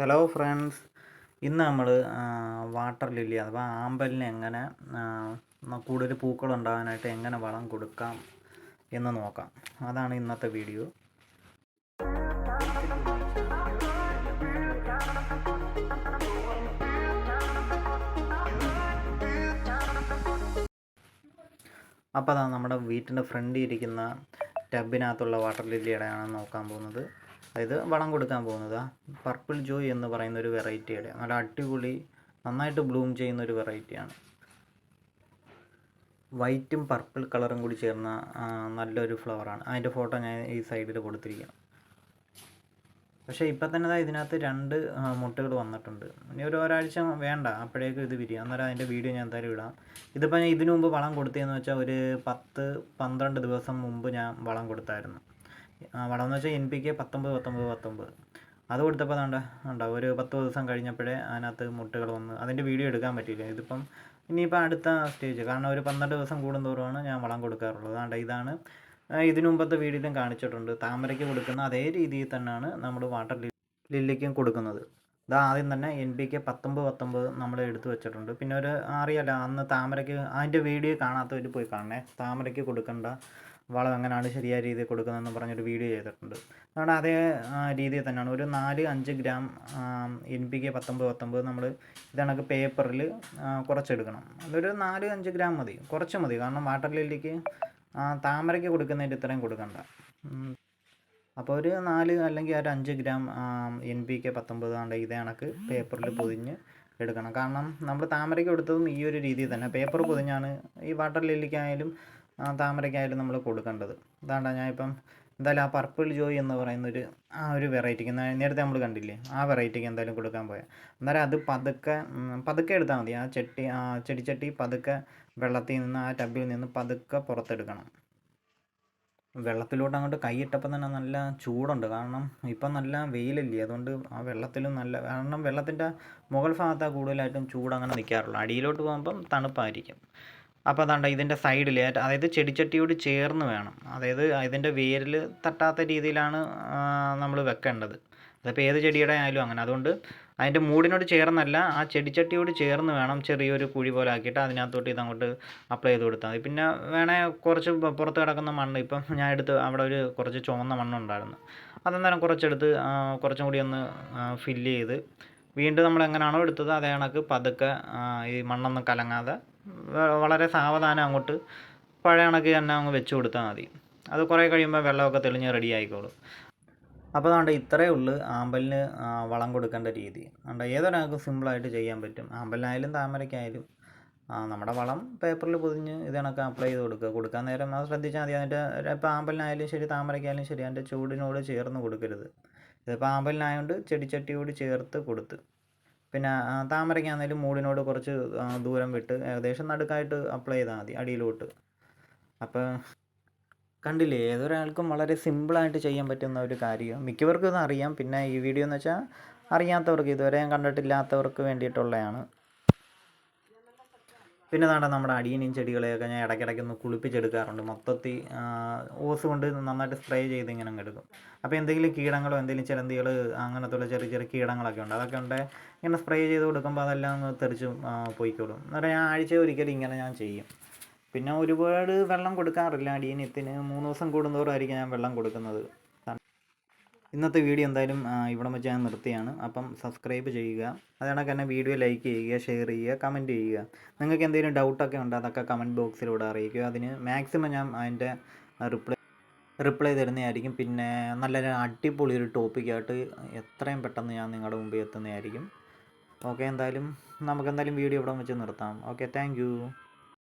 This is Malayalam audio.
ഹലോ ഫ്രണ്ട്സ് ഇന്ന് നമ്മൾ വാട്ടർ ലില്ലി അഥവാ ആമ്പലിന് എങ്ങനെ കൂടുതൽ പൂക്കൾ ഉണ്ടാകാനായിട്ട് എങ്ങനെ വളം കൊടുക്കാം എന്ന് നോക്കാം. അതാണ് ഇന്നത്തെ വീഡിയോ അപ്പോൾ അതാണ് നമ്മുടെ വീട്ടിന്റെ ഫ്രണ്ടിൽ ഇരിക്കുന്ന ടബിനകത്തുള്ള വാട്ടർ ലില്ലിയുടെയാണ് നോക്കാൻ പോകുന്നത്. അതായത് വളം കൊടുക്കാൻ പോകുന്നത്. പർപ്പിൾ ജോയ് എന്ന് പറയുന്ന ഒരു വെറൈറ്റിയുടെ നല്ല അടിപൊളി നന്നായിട്ട് ബ്ലൂം ചെയ്യുന്ന ഒരു വെറൈറ്റിയാണ് വൈറ്റും പർപ്പിൾ കളറും കൂടി ചേർന്ന നല്ലൊരു ഫ്ലവറാണ് അതിന്റെ ഫോട്ടോ ഞാൻ ഈ സൈഡിൽ കൊടുത്തിരിക്കാം പക്ഷേ ഇപ്പം തന്നെ ഇതിനകത്ത് രണ്ട് മുട്ടകൾ വന്നിട്ടുണ്ട്. ഇനി ഒരു ഒരാഴ്ച വേണ്ട. അപ്പോഴേക്കും ഇത് വിരിയും അന്നേരം അതിന്റെ വീഡിയോ ഞാൻ എന്തായാലും ഇടാം. ഇതിപ്പോൾ ഞാൻ ഇതിനു മുമ്പ് വളം കൊടുത്തതെന്ന് വെച്ചാൽ ഒരു പത്ത് പന്ത്രണ്ട് ദിവസം മുമ്പ് ഞാൻ വളം കൊടുത്തായിരുന്നു. വളം എന്ന് വെച്ചാൽ എൻ പി കെ പത്തൊമ്പത് പത്തൊമ്പത് പത്തൊമ്പത്. അത് കൊടുത്തപ്പോൾ വേണ്ട ഉണ്ടോ ഒരു പത്ത് ദിവസം കഴിഞ്ഞപ്പോഴേ അതിനകത്ത് മുട്ടകൾ വന്ന് അതിന്റെ വീഡിയോ എടുക്കാൻ പറ്റിയില്ല. ഇതിപ്പം ഇനിയിപ്പോൾ അടുത്ത സ്റ്റേജ് കാരണം ഒരു പന്ത്രണ്ട് ദിവസം കൂടുന്തോറുമാണ് ഞാൻ വളം കൊടുക്കാറുള്ളത്. അതുകൊണ്ട് ഇതാണ് ഇതിനുമുമ്പത്തെ ഇതിനു മുമ്പത്തെ വീഡിയോയിലും കാണിച്ചിട്ടുണ്ട്. താമരയ്ക്ക് കൊടുക്കുന്ന അതേ രീതിയിൽ തന്നെയാണ് നമ്മൾ വാട്ടർ ലില്ലിക്കും കൊടുക്കുന്നത്. ഇത് ആദ്യം തന്നെ എൻ പി കെ പത്തൊമ്പത് പത്തൊമ്പത് നമ്മൾ എടുത്തു വെച്ചിട്ടുണ്ട്. പിന്നെ ഒരു അറിയാലോ അന്ന് താമരയ്ക്ക് അതിന്റെ വീഡിയോ കാണാത്തവർ പോയി കാണണേ. താമരയ്ക്ക് കൊടുക്കേണ്ട വളം എങ്ങനെയാണ് ശരിയായ രീതിയിൽ കൊടുക്കുന്നതെന്ന് പറഞ്ഞൊരു വീഡിയോ ചെയ്തിട്ടുണ്ട്. അതുകൊണ്ട് അതേ രീതിയിൽ തന്നെയാണ്. ഒരു നാല് അഞ്ച് ഗ്രാം എൻ പി കെ പത്തൊമ്പത് പത്തൊമ്പത് നമ്മൾ ഇതണക്ക് പേപ്പറിൽ കുറച്ചെടുക്കണം. അതൊരു നാല് അഞ്ച് ഗ്രാം മതി. കുറച്ച് മതി. കാരണം വാട്ടർ ലില്ലിക്ക് താമരയ്ക്ക് കൊടുക്കുന്നതിന്റെ ഇത്രയും കൊടുക്കണ്ട. അപ്പോൾ ഒരു നാല് അല്ലെങ്കിൽ ഒരു അഞ്ച് ഗ്രാം എൻ പി കെ പത്തൊമ്പത് ആണ്ട് ഇതേ കണക്ക് പേപ്പറിൽ പൊതിഞ്ഞ് എടുക്കണം. കാരണം നമ്മൾ താമരയ്ക്ക് കൊടുത്തതും ഈ ഒരു രീതിയിൽ തന്നെ. പേപ്പർ പൊതിഞ്ഞാണ് ഈ വാട്ടർ ലില്ലിക്കായാലും താമരയ്ക്കായാലും നമ്മൾ കൊടുക്കേണ്ടത്. ഞാൻ ഇപ്പം എന്തായാലും ആ പർപ്പിൾ ജോയ് എന്ന് പറയുന്നൊരു ആ ഒരു വെറൈറ്റിക്ക് നേരത്തെ നമ്മൾ കണ്ടില്ലേ? ആ വെറൈറ്റിക്ക് എന്തായാലും കൊടുക്കാൻ പോയാൽ അന്നേരം അത് പതുക്കെ പതുക്കെ എടുത്താൽ മതി. ആ ചെട്ടി ആ ചെടിച്ചട്ടി പതുക്കെ വെള്ളത്തിൽ നിന്ന് ആ ടബിൽ നിന്ന് പതുക്കെ പുറത്തെടുക്കണം. വെള്ളത്തിലോട്ട് അങ്ങോട്ട് കൈയിട്ടപ്പോൾ തന്നെ നല്ല ചൂടുണ്ട്. കാരണം ഇപ്പം നല്ല വെയിലല്ലേ. അതുകൊണ്ട് ആ വെള്ളത്തിലും നല്ല കാരണം വെള്ളത്തിന്റെ മുകൾ ഭാഗത്താണ് കൂടുതലായിട്ടും ചൂട് അങ്ങനെ നിൽക്കാറുള്ളൂ അടിയിലോട്ട് പോകുമ്പം തണുപ്പായിരിക്കും. അപ്പോൾ അതാണ്ട് ഇതിന്റെ സൈഡിൽ അതായത് ചെടിച്ചട്ടിയോട് ചേർന്ന് വേണം. അതായത് ഇതിന്റെ വേരിൽ തട്ടാത്ത രീതിയിലാണ് നമ്മൾ വെക്കേണ്ടത്. അതിപ്പോൾ ഏത് ചെടിയുടെ ആയാലും അങ്ങനെ. അതുകൊണ്ട് അതിന്റെ മൂടിനോട് ചേർന്നല്ല ആ ചെടിച്ചട്ടിയോട് ചേർന്ന് വേണം ചെറിയൊരു കുഴി പോലെ ആക്കിയിട്ട് അതിനകത്തോട്ട് ഇതങ്ങോട്ട് അപ്ലൈ ചെയ്ത് കൊടുത്താൽ മതി. പിന്നെ വേണേൽ കുറച്ച് പുറത്ത് കിടക്കുന്ന മണ്ണ്. ഇപ്പം ഞാൻ എടുത്ത് അവിടെ ഒരു കുറച്ച് ചുവന്ന മണ്ണുണ്ടായിരുന്നു. അതെന്നേരം കുറച്ചെടുത്ത് കുറച്ചും കൂടി ഒന്ന് ഫില്ല് ചെയ്ത് വീണ്ടും നമ്മൾ എങ്ങനെയാണോ എടുത്തത് അതേ കണക്ക് പതുക്കെ ഈ മണ്ണൊന്നും കലങ്ങാതെ വളരെ സാവധാനം അങ്ങോട്ട് പഴയ കണക്ക് തന്നെ അങ്ങ് വെച്ച് കൊടുത്താൽ മതി. അത് കുറേ കഴിയുമ്പോൾ വെള്ളമൊക്കെ തെളിഞ്ഞ് റെഡി ആയിക്കോളും. അപ്പോൾ അതുകൊണ്ട് ഇത്രയേ ഉള്ളൂ ആമ്പലിന് വളം കൊടുക്കേണ്ട രീതി. അതുകൊണ്ട് ഏതൊരാൾക്കും സിമ്പിളായിട്ട് ചെയ്യാൻ പറ്റും. ആമ്പലിനായാലും താമരയ്ക്കായാലും നമ്മുടെ വളം പേപ്പറിൽ പൊതിഞ്ഞ് ഇത് കണക്ക് അപ്ലൈ ചെയ്ത് കൊടുക്കുക കൊടുക്കാൻ നേരം അത് ശ്രദ്ധിച്ചാൽ മതി. അതിന്റെ ഇപ്പോൾ ആമ്പലിനായാലും ശരി താമരയ്ക്കായാലും ശരി അതിന്റെ ചൂടിനോട് ചേർന്ന് കൊടുക്കരുത്. ഇതിപ്പോൾ ആമ്പലിനായതുകൊണ്ട് ചെടിച്ചട്ടിയോട് ചേർത്ത് കൊടുത്ത് പിന്നെ താമരയ്ക്കാണെങ്കിലും മൂടിനോട് കുറച്ച് ദൂരം വിട്ട് ഏകദേശം നടുക്കായിട്ട് അപ്ലൈ ചെയ്താൽ മതി അടിയിലോട്ട്. അപ്പോൾ കണ്ടില്ലേ ഏതൊരാൾക്കും വളരെ സിമ്പിളായിട്ട് ചെയ്യാൻ പറ്റുന്ന ഒരു കാര്യം. മിക്കവർക്കും ഇത് അറിയാം. പിന്നെ ഈ വീഡിയോ എന്ന് വെച്ചാൽ അറിയാത്തവർക്ക് ഇതുവരെ കണ്ടിട്ടില്ലാത്തവർക്ക് വേണ്ടിയിട്ടുള്ളതാണ്. പിന്നെ നാണ്ട നമ്മുടെ അടിയനും ചെടികളെയൊക്കെ ഞാൻ ഇടയ്ക്കിടയ്ക്ക് ഒന്ന് കുളിപ്പിച്ചെടുക്കാറുണ്ട്. മൊത്തത്തിൽ ഓസ് കൊണ്ട് നന്നായിട്ട് സ്പ്രേ ചെയ്ത് ഇങ്ങനെ അങ്ങ് എടുക്കും. അപ്പോൾ എന്തെങ്കിലും കീടങ്ങളോ എന്തെങ്കിലും ചിലന്തികൾ അങ്ങനത്തെ ഉള്ള ചെറിയ ചെറിയ കീടങ്ങളൊക്കെ ഉണ്ട്. അതൊക്കെ ഉണ്ട്. ഇങ്ങനെ സ്പ്രേ ചെയ്ത് കൊടുക്കുമ്പോൾ അതെല്ലാം അങ്ങ് തെറിച്ച് പോയിക്കോളും. എന്നിട്ട് ഞാൻ ആഴ്ച ഒരിക്കലും ഇങ്ങനെ ഞാൻ ചെയ്യും. പിന്നെ ഒരുപാട് വെള്ളം കൊടുക്കാറില്ല അടിയനത്തിന് മൂന്ന് ദിവസം കൂടുന്തോറുമായിരിക്കും ഞാൻ വെള്ളം കൊടുക്കുന്നത്. ഇന്നത്തെ വീഡിയോ എന്തായാലും ഇവിടെ വെച്ച് ഞാൻ നിർത്തിയാണ്. അപ്പം സബ്സ്ക്രൈബ് ചെയ്യുക. അതുകണക്ക് തന്നെ വീഡിയോ ലൈക്ക് ചെയ്യുക ഷെയർ ചെയ്യുക കമന്റ് ചെയ്യുക. നിങ്ങൾക്ക് എന്തെങ്കിലും ഡൗട്ടൊക്കെ ഉണ്ട് അതൊക്കെ കമന്റ് ബോക്സിലൂടെ അറിയിക്കുക. അതിന് മാക്സിമം ഞാൻ അതിന്റെ റിപ്ലൈ റിപ്ലൈ തരുന്നതായിരിക്കും. പിന്നെ നല്ലൊരു അടിപൊളി ഒരു ടോപ്പിക്കായിട്ട് എത്രയും പെട്ടെന്ന് ഞാൻ നിങ്ങളുടെ മുമ്പിൽ എത്തുന്നതായിരിക്കും. ഓക്കെ എന്തായാലും നമുക്ക് എന്തായാലും വീഡിയോ ഇവിടെ വെച്ച് നിർത്താം. Okay thank